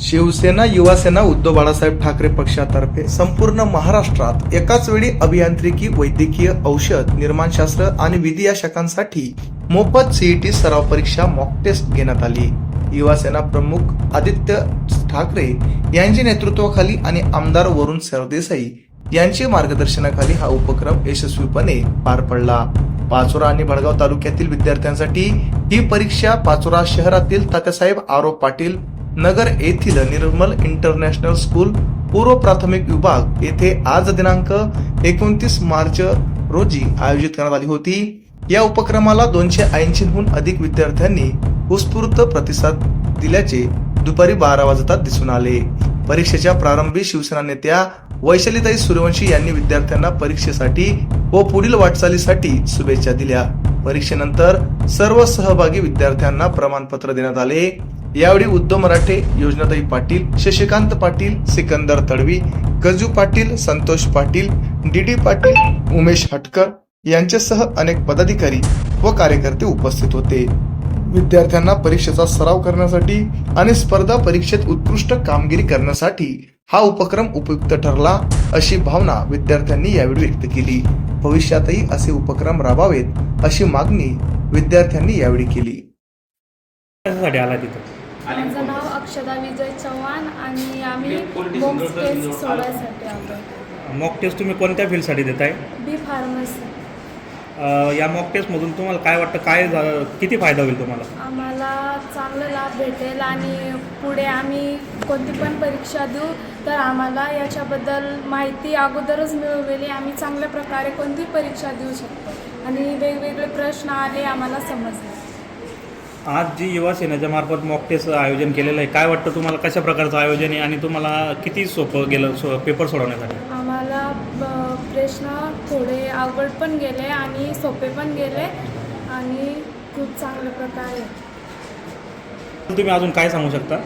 शिवसेना युवासेना उद्धव बाळासाहेब ठाकरे पक्षातर्फे संपूर्ण महाराष्ट्रात एकाच वेळी अभियांत्रिकी वैद्यकीय औषध निर्माणशास्त्र आणि विधी या शाखांसाठी मोफत सीईटी सराव परीक्षा मॉक टेस्ट घेण्यात आली. युवासेना प्रमुख आदित्य ठाकरे यांच्या नेतृत्वाखाली आणि आमदार वरुण सरदेसाई यांच्या मार्गदर्शनाखाली हा उपक्रम यशस्वीपणे पार पडला. पाचोरा आणि भडगाव तालुक्यातील विद्यार्थ्यांसाठी ही परीक्षा पाचोरा शहरातील तात्यासाहेब आरो पाटील नगर येथील निर्मल इंटरनॅशनल स्कूल पूर्व प्राथमिक विभाग येथे आज दिनांक एकोणतीस मार्च रोजी आयोजित करण्यात आली होती. या उपक्रमाला दोनशे ऐंशीहून अधिक विद्यार्थ्यांनी उत्स्फूर्त प्रतिसाद दिल्याचे दुपारी बारा वाजता दिसून आले. परीक्षेच्या प्रारंभी शिवसेना नेत्या वैशालीताई सूर्यवंशी यांनी विद्यार्थ्यांना परीक्षेसाठी व पुढील वाटचालीसाठी शुभेच्छा दिल्या. परीक्षेनंतर सर्व सहभागी विद्यार्थ्यांना प्रमाणपत्र देण्यात आले. यावेळी उद्धव मराठे योजनाताई पाटील शशिकांत पाटील सिकंदर तडवी गजू पाटील संतोष पाटील डी डी पाटील उमेश हटकर यांच्यासह अनेक पदाधिकारी व कार्यकर्ते उपस्थित होते. विद्यार्थ्यांना परीक्षेचा सराव करण्यासाठी आणि स्पर्धा परीक्षेत उत्कृष्ट कामगिरी करण्यासाठी हा उपक्रम उपयुक्त ठरला अशी भावना विद्यार्थ्यांनी यावेळी व्यक्त केली. भविष्यातही असे उपक्रम राबावेत अशी मागणी विद्यार्थ्यांनी यावेळी केली. आला तिथं? माझं नाव अक्षदा विजय चव्हाण आणि आम्ही बॉम्ब टेस्ट सोडायसाठी आलो मॉक टेस्ट तुम्ही कोणत्या फील्डसाठी देताय? बी फार्मसी. या मॉक टेस्टमधून तुम्हाला काय वाटतं काय किती फायदा होईल तुम्हाला? आम्हाला चांगलं लाभ भेटेल आणि पुढे आम्ही कोणती पण परीक्षा देऊ तर आम्हाला याच्याबद्दल माहिती अगोदरच मिळवलेली आम्ही चांगल्या प्रकारे कोणती परीक्षा देऊ शकतो? आणि वेगवेगळे प्रश्न आले आम्हाला समजले. आज जी युवा सेनेच्या मार्फत मॉक टेस्ट आयोजन केलेलं आहे काय वाटतं तुम्हाला? कशा प्रकारचं आयोजन आहे? आणि तुम्हाला किती सोपं गेलं सो पेपर सोडवण्यासाठी? आम्हाला ब- प्रश्न थोडे अवघड पण गेले आणि सोपे पण गेले आणि खूप चांगल्या प्रकारे तुम्ही अजून काय सांगू शकता?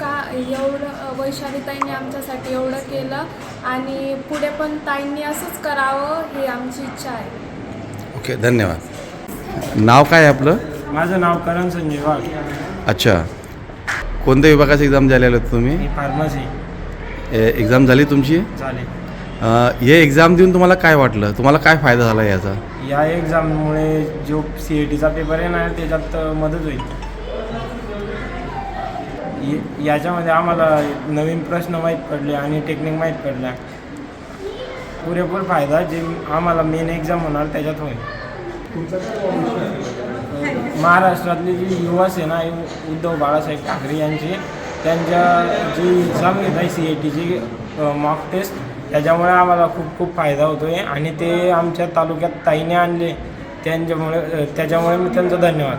का एवढं वैशाली ताईंनी आमच्यासाठी एवढं केलं आणि पुढे पण ताईंनी असंच करावं ही आमची इच्छा आहे. ओके धन्यवाद. नाव काय आहे आपलं? माझं नाव करण संजय वाघ. अच्छा. कोणत्या विभागाची एक्झाम झालेलं होतं तुम्ही? मी फार्मसी ए- एक्झाम झाली तुमची? झाले. अ, हे एक्झाम देऊन तुम्हाला काय वाटलं? तुम्हाला काय फायदा झाला याचा? या एक्झाममुळे जो सी ई टीचा पेपर येणार त्याच्यात मदत होईल. याच्यामध्ये आम्हाला नवीन प्रश्न माहीत पडले आणि टेक्निक माहीत पडल्या. पुरेपूर फायदा जे आम्हाला मेन एक्झाम होणार त्याच्यात होईल. महाराष्ट्रातली जी युवा सेना आहे उद्धव बाळासाहेब ठाकरे यांची त्यांच्या जी एक्झाम घेत आहे सी ए टीची मॉक टेस्ट त्याच्यामुळे आम्हाला खूप खूप फायदा होतो आहे आणि ते आमच्या तालुक्यात ताईने आणले. त्यांच्यामुळे अ, त्याच्यामुळे मी त्यांचा धन्यवाद.